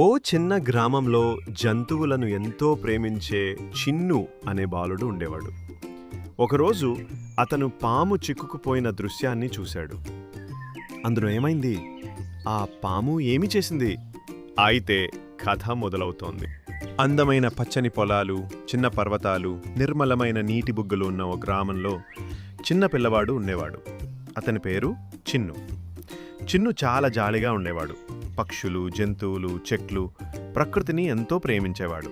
ఓ చిన్న గ్రామంలో జంతువులను ఎంతో ప్రేమించే చిన్ను అనే బాలుడు ఉండేవాడు. ఒకరోజు అతను పాము చిక్కుకుపోయిన దృశ్యాన్ని చూశాడు. అందులో ఏమైంది? ఆ పాము ఏమి చేసింది? అయితే కథ మొదలవుతోంది. అందమైన పచ్చని పొలాలు చిన్న పర్వతాలు నిర్మలమైన నీటి బుగ్గలు ఉన్న ఓ గ్రామంలో చిన్న పిల్లవాడు ఉండేవాడు. అతని పేరు చిన్ను. చిన్ను చాలా జాలిగా ఉండేవాడు. పక్షులు జంతువులు చెట్లు ప్రకృతిని ఎంతో ప్రేమించేవాడు.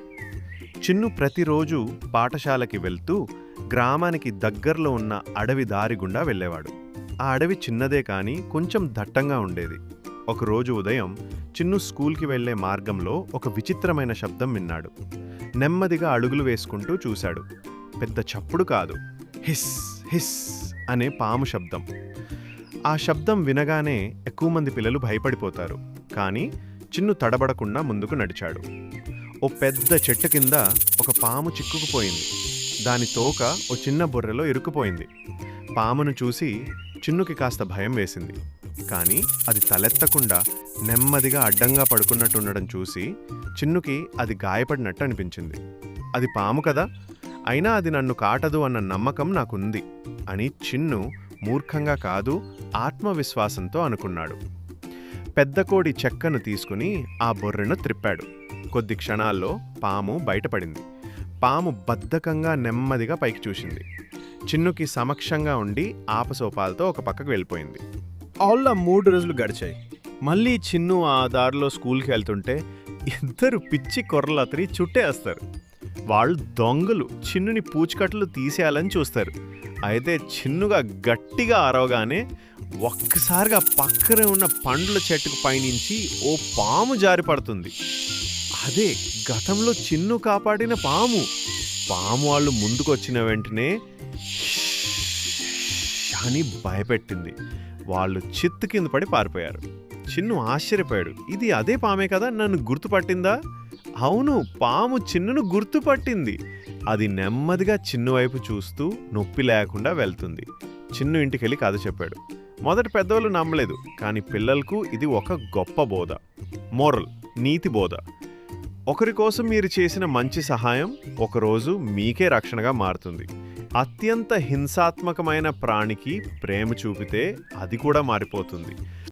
చిన్ను ప్రతిరోజు పాఠశాలకి వెళ్తూ గ్రామానికి దగ్గరలో ఉన్న అడవి దారి గుండా వెళ్ళేవాడు. ఆ అడవి చిన్నదే కానీ కొంచెం దట్టంగా ఉండేది. ఒకరోజు ఉదయం చిన్ను స్కూల్కి వెళ్ళే మార్గంలో ఒక విచిత్రమైన శబ్దం విన్నాడు. నెమ్మదిగా అడుగులు వేసుకుంటూ చూశాడు. పెద్ద చప్పుడు కాదు. హిస్ హిస్ అనే పాము శబ్దం. ఆ శబ్దం వినగానే ఎక్కువ మంది పిల్లలు భయపడిపోతారు. కానీ చిన్ను తడబడకుండా ముందుకు నడిచాడు. ఓ పెద్ద చెట్టు కింద ఒక పాము చిక్కుకుపోయింది. దాని తోక ఓ చిన్న బుర్రెలో ఇరుక్కుపోయింది. పామును చూసి చిన్నుకి కాస్త భయం వేసింది. కానీ అది తలెత్తకుండా నెమ్మదిగా అడ్డంగా పడుకున్నట్టుండడం చూసి చిన్నుకి అది గాయపడినట్టు అనిపించింది. అది పాము కదా అయినా అది నన్ను కాటదు అన్న నమ్మకం నాకుంది అని చిన్ను మూర్ఖంగా కాదు ఆత్మవిశ్వాసంతో అనుకున్నాడు. పెద్ద కోడి చెక్కను తీసుకుని ఆ బొర్రెను త్రిప్పాడు. కొద్ది క్షణాల్లో పాము బయటపడింది. పాము బద్ధకంగా నెమ్మదిగా పైకి చూసింది. చిన్నుకి సమక్షంగా ఉండి ఆపసోపాలతో ఒక పక్కకు వెళ్ళిపోయింది. ఆల్లా మూడు రోజులు గడిచాయి. మళ్ళీ చిన్ను ఆ దారిలో స్కూల్కి వెళ్తుంటే ఇద్దరు పిచ్చి కొర్రలతరి చుట్టేస్తారు. వాళ్ళు దొంగలు. చిన్నుని పూచికట్లు తీసేయాలని చూస్తారు. అయితే చిన్నుగా గట్టిగా అరవగానే ఒక్కసారిగా పక్కనే ఉన్న పండ్ల చెట్టుకు పైనుంచి ఓ పాము జారి పడుతుంది. అదే గతంలో చిన్ను కాపాడిన పాము. పాము వాళ్ళు ముందుకొచ్చిన వెంటనే అని భయపెట్టింది. వాళ్ళు చిత్తు కింద పడి పారిపోయారు. చిన్ను ఆశ్చర్యపోయాడు. ఇది అదే పామే కదా? నన్ను గుర్తుపట్టిందా? అవును పాము చిన్నును గుర్తుపట్టింది. అది నెమ్మదిగా చిన్ను వైపు చూస్తూ నొప్పి లేకుండా వెళ్తుంది. చిన్ను ఇంటికెళ్ళి కథ చెప్పాడు. మొదటి పెద్దవాళ్ళు నమ్మలేదు కానీ పిల్లలకు ఇది ఒక గొప్ప బోధ. మోరల్ నీతి బోధ. ఒకరి కోసం మీరు చేసిన మంచి సహాయం ఒకరోజు మీకే రక్షణగా మారుతుంది. అత్యంత హింసాత్మకమైన ప్రాణికి ప్రేమ చూపితే అది కూడా మారిపోతుంది.